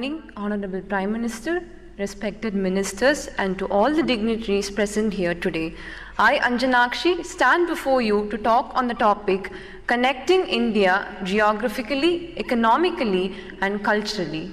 Morning, Honorable Prime Minister, respected ministers, and to all the dignitaries present here today. I, Anjanakshi, stand before you to talk on the topic connecting India geographically, economically, and culturally.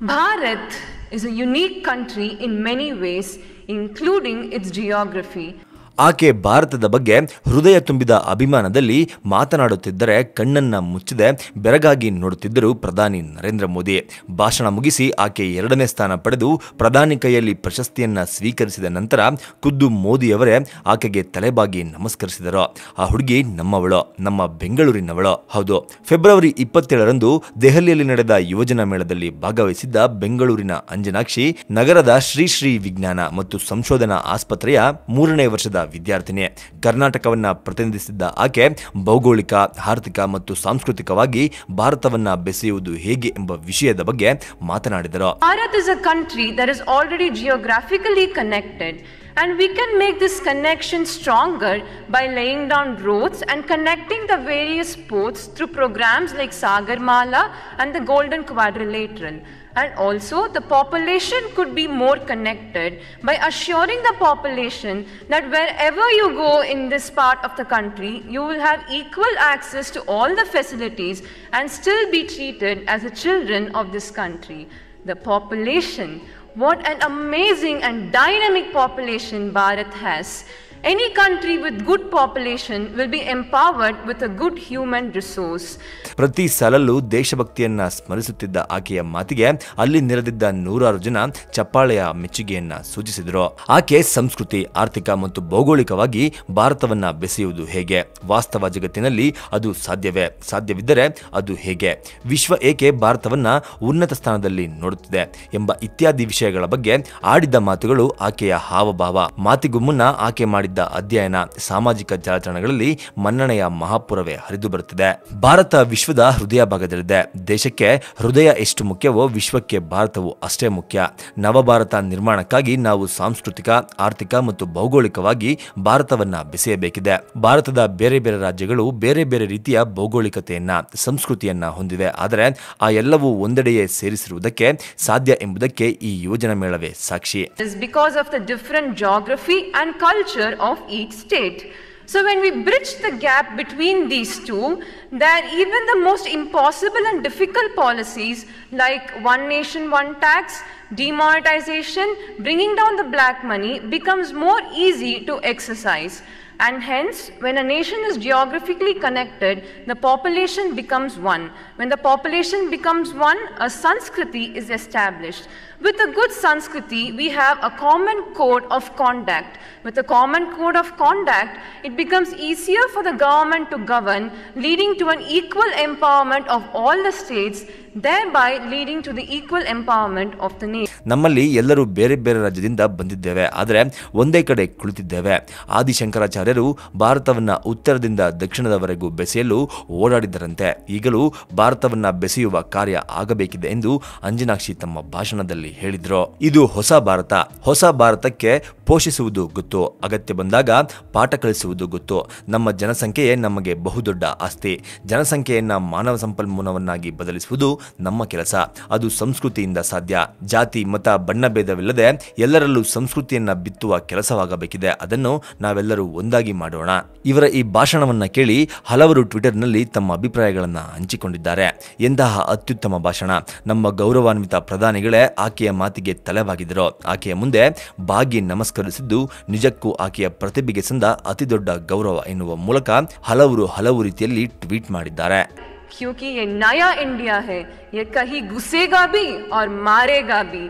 Bharat is a unique country in many ways, including its geography. ಆಕೆ ಭಾರತದ ಬಗ್ಗೆ ಹೃದಯ ತುಂಬಿದ ಅಭಿಮಾನದಲ್ಲಿ ಮಾತನಾಡುತ್ತಿದ್ದರೆ ಕಣ್ಣನ್ನ ಮುಚ್ಚದೆ, ಬೆರಗಾಗಿ ನೋಡುತ್ತಿದ್ದರು ಪ್ರಧಾನಿ ನರೇಂದ್ರ ಮೋದಿ. ಭಾಷಣ ಮುಗಿಸಿ ಆಕೆ ಎರಡನೇ ಸ್ಥಾನ ಪಡೆದು ಪ್ರಧಾನಿ ಕೈಯಲ್ಲಿ ಪ್ರಶಸ್ತಿಯನ್ನ ಸ್ವೀಕರಿಸಿದ ನಂತರ ಖುದ್ದು ಮೋದಿಯವರೇ ಆಕೆಗೆ ತಲೆಬಾಗಿ ನಮಸ್ಕರಿಸಿದರು. ಆ ಹುಡುಗಿ ನಮ್ಮವಳು, ನಮ್ಮ ಬೆಂಗಳೂರಿನವಳು. ಹೌದು, ಫೆಬ್ರವರಿ ಇಪ್ಪತ್ತೇಳರಂದು ದೆಹಲಿಯಲ್ಲಿ ನಡೆದ ಯುವಜನ ಮೇಳದಲ್ಲಿ ಭಾಗವಹಿಸಿದ್ದ ಬೆಂಗಳೂರಿನ ಅಂಜನಾಕ್ಷಿ ನಗರದ ಶ್ರೀ ಶ್ರೀ ವಿಜ್ಞಾನ ಮತ್ತು ಸಂಶೋಧನಾ ಆಸ್ಪತ್ರೆಯ ಮೂರನೇ ವರ್ಷದ ವಿದ್ಯಾರ್ಥಿನಿ ಕರ್ನಾಟಕವನ್ನು ಪ್ರತಿನಿಧಿಸಿದ್ದ ಆಕೆ ಭೌಗೋಳಿಕ, ಆರ್ಥಿಕ ಮತ್ತು ಸಾಂಸ್ಕೃತಿಕವಾಗಿ ಭಾರತವನ್ನು ಬೆಸೆಯುವುದು ಹೇಗೆ ಎಂಬ ವಿಷಯದ ಬಗ್ಗೆ ಮಾತನಾಡಿದರು. Bharat is a country there is already geographically connected and we can make this connection stronger by laying down roads and connecting the various ports through programmes like Sagarmala and the golden quadrilateral And also, the population could be more connected by assuring the population that wherever you go in this part of the country, you will have equal access to all the facilities and still be treated as the children of this country. The population, what an amazing and dynamic population Bharat has. Any country with good population will be empowered with a good human resource. ಪ್ರತಿ ಸಲಲ್ಲೂ ದೇಶಭಕ್ತಿಯನ್ನ ಸ್ಮರಿಸುತ್ತಿದ್ದ ಆಕೆಯ ಮಾತಿಗೆ ಅಲ್ಲಿ ನೆರೆದಿದ್ದ ನೂರಾರು ಜನ ಚಪ್ಪಾಳೆಯ ಮೆಚ್ಚುಗೆಯನ್ನ ಸೂಚಿಸಿದರು. ಆಕೆ ಸಂಸ್ಕೃತಿ, ಆರ್ಥಿಕ ಮತ್ತು ಭೌಗೋಳಿಕವಾಗಿ ಭಾರತವನ್ನ ಬೆಸೆಯುವುದು ಹೇಗೆ? ವಾಸ್ತವ ಜಗತ್ತಿನಲ್ಲಿ ಅದು ಸಾಧ್ಯವೇ? ಸಾಧ್ಯವಿದ್ದರೆ ಅದು ಹೇಗೆ? ವಿಶ್ವ ಏಕೆ ಭಾರತವನ್ನ ಉನ್ನತ ಸ್ಥಾನದಲ್ಲಿ ನೋಡುತ್ತಿದೆ ಎಂಬ ಇತ್ಯಾದಿ ವಿಷಯಗಳ ಬಗ್ಗೆ ಆಡಿದ ಮಾತುಗಳು ಆಕೆಯ ಹಾವಭಾವ. ಮಾತಿಗೂ ಮುನ್ನ ಆಕೆ ಮಾಡಿದ್ದ ಅಧ್ಯಯನ ಸಾಮಾಜಿಕ ಜಾಲತಾಣಗಳಲ್ಲಿ ಮನ್ನಣೆಯ ಮಹಾಪುರವೇ ಹರಿದು ಬರುತ್ತಿದೆ. ಭಾರತ ವಿಶ್ವದ ಹೃದಯ ಭಾಗದಲ್ಲಿದೆ. ದೇಶಕ್ಕೆ ಹೃದಯ ಎಷ್ಟು ಮುಖ್ಯವೋ ವಿಶ್ವಕ್ಕೆ ಭಾರತವು ಅಷ್ಟೇ ಮುಖ್ಯ. ನವಭಾರತ ನಿರ್ಮಾಣಕ್ಕಾಗಿ ನಾವು ಸಾಂಸ್ಕೃತಿಕ, ಆರ್ಥಿಕ ಮತ್ತು ಭೌಗೋಳಿಕವಾಗಿ ಭಾರತವನ್ನ ಬೆಸೆಯಬೇಕಿದೆ. ಭಾರತದ ಬೇರೆ ಬೇರೆ ರಾಜ್ಯಗಳು ಬೇರೆ ಬೇರೆ ರೀತಿಯ ಭೌಗೋಳಿಕತೆಯನ್ನ, ಸಂಸ್ಕೃತಿಯನ್ನ ಹೊಂದಿವೆ. ಆದರೆ ಆ ಎಲ್ಲವೂ ಒಂದೆಡೆಯೇ ಸೇರಿಸಿರುವುದಕ್ಕೆ ಸಾಧ್ಯ ಎಂಬುದಕ್ಕೆ ಈ ಯೋಜನಾ ಮೇಳವೇ ಸಾಕ್ಷಿ. Because of the the geography and culture of each state. So, when we bridge the gap between these two, that even the most impossible and difficult policies like one nation, one tax, demonetization, bringing down the black money becomes more easy to exercise. And hence, when a nation is geographically connected, the population becomes one. When the population becomes one, a Sanskriti is established. With a good Sanskriti, we have a common code of conduct. With a common code of conduct, it becomes easier for the government to govern, leading to an equal empowerment of all the states, thereby leading to the equal empowerment of the nation. ನಮ್ಮಲ್ಲಿ ಎಲ್ಲರೂ ಬೇರೆ ಬೇರೆ ರಾಜ್ಯದಿಂದ ಬಂದಿದ್ದೇವೆ, ಆದರೆ ಒಂದೇ ಕಡೆ ಕುಳಿತಿದ್ದೇವೆ. ಆದಿಶಂಕರಾಚಾರ್ಯರು ಭಾರತವನ್ನ ಉತ್ತರದಿಂದ ದಕ್ಷಿಣದವರೆಗೂ ಬೆಸೆಯಲು ಓಡಾಡಿದ್ದರಂತೆ ಈಗಲೂ ಭಾರತವನ್ನ ಬೆಸೆಯುವ ಕಾರ್ಯ ಆಗಬೇಕಿದೆ ಎಂದು ಅಂಜನಾಕ್ಷಿ ತಮ್ಮ ಭಾಷಣದಲ್ಲಿ ಹೇಳಿದ್ರು. ಇದು ಹೊಸ ಭಾರತ. ಹೊಸ ಭಾರತಕ್ಕೆ ಪೋಷಿಸುವುದು ಗೊತ್ತು, ಅಗತ್ಯ ಬಂದಾಗ ಪಾಠ ಕಲಿಸುವುದು ಗೊತ್ತು, ನಮ್ಮ ಜನಸಂಖ್ಯೆಯೇ ನಮಗೆ ಬಹುದೊಡ್ಡ ಆಸ್ತಿ. ಜನಸಂಖ್ಯೆಯನ್ನು ಮಾನವ ಸಂಪನ್ಮೂಲವನ್ನಾಗಿ ಬದಲಿಸುವುದು ನಮ್ಮ ಕೆಲಸ. ಅದು ಸಂಸ್ಕೃತಿಯಿಂದ ಸಾಧ್ಯ. ಜಾತಿ, ಮತ, ಬಣ್ಣ ಭೇದವಿಲ್ಲದೆ ಎಲ್ಲರಲ್ಲೂ ಸಂಸ್ಕೃತಿಯನ್ನ ಬಿತ್ತುವ ಕೆಲಸವಾಗಬೇಕಿದೆ. ಅದನ್ನು ನಾವೆಲ್ಲರೂ ಒಂದಾಗಿ ಮಾಡೋಣ. ಇವರ ಈ ಭಾಷಣವನ್ನ ಕೇಳಿ ಹಲವರು ಟ್ವಿಟರ್ನಲ್ಲಿ ತಮ್ಮ ಅಭಿಪ್ರಾಯಗಳನ್ನು ಹಂಚಿಕೊಂಡಿದ್ದಾರೆ. ಎಂತಹ ಅತ್ಯುತ್ತಮ ಭಾಷಣ. ನಮ್ಮ ಗೌರವಾನ್ವಿತ ಪ್ರಧಾನಿಗಳೇ ಆಕೆಯ ಮಾತಿಗೆ ತಲೆವಾಗಿದ್ದರು ಆಕೆಯ ಮುಂದೆ, ಬಾಗಿ ನಮಸ್ಕರಿಸಿದ್ದು ನಿಜಕ್ಕೂ ಆಕೆಯ ಪ್ರತಿಭೆಗೆ ಸಂದ ಅತಿದೊಡ್ಡ ಗೌರವ ಎನ್ನುವ ಮೂಲಕ ಹಲವರು ಹಲವು ರೀತಿಯಲ್ಲಿ ಟ್ವೀಟ್ ಮಾಡಿದ್ದಾರೆ क्योंकि ये नया इंडिया है ये कहीं घुसेगा भी और मारेगा भी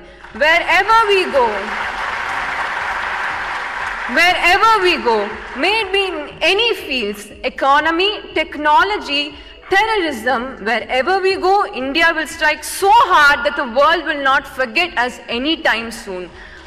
wherever we go wherever we go may it be in any fields economy technology terrorism wherever we go india will strike so hard that the world will not forget us anytime soon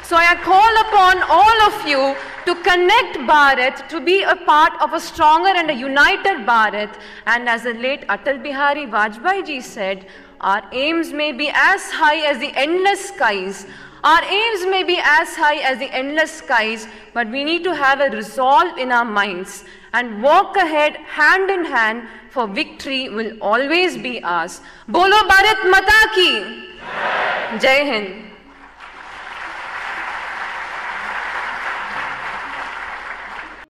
so I call upon all of you to connect Bharat to be a part of a stronger and a united Bharat. And as the late Atal Bihari Vajpayee ji said, our aims may be as high as the endless skies. Our aims may be as high as the endless skies, but we need to have a resolve in our minds and walk ahead hand in hand, for victory will always be ours. Bolo Bharat Mata ki! Jai Hind.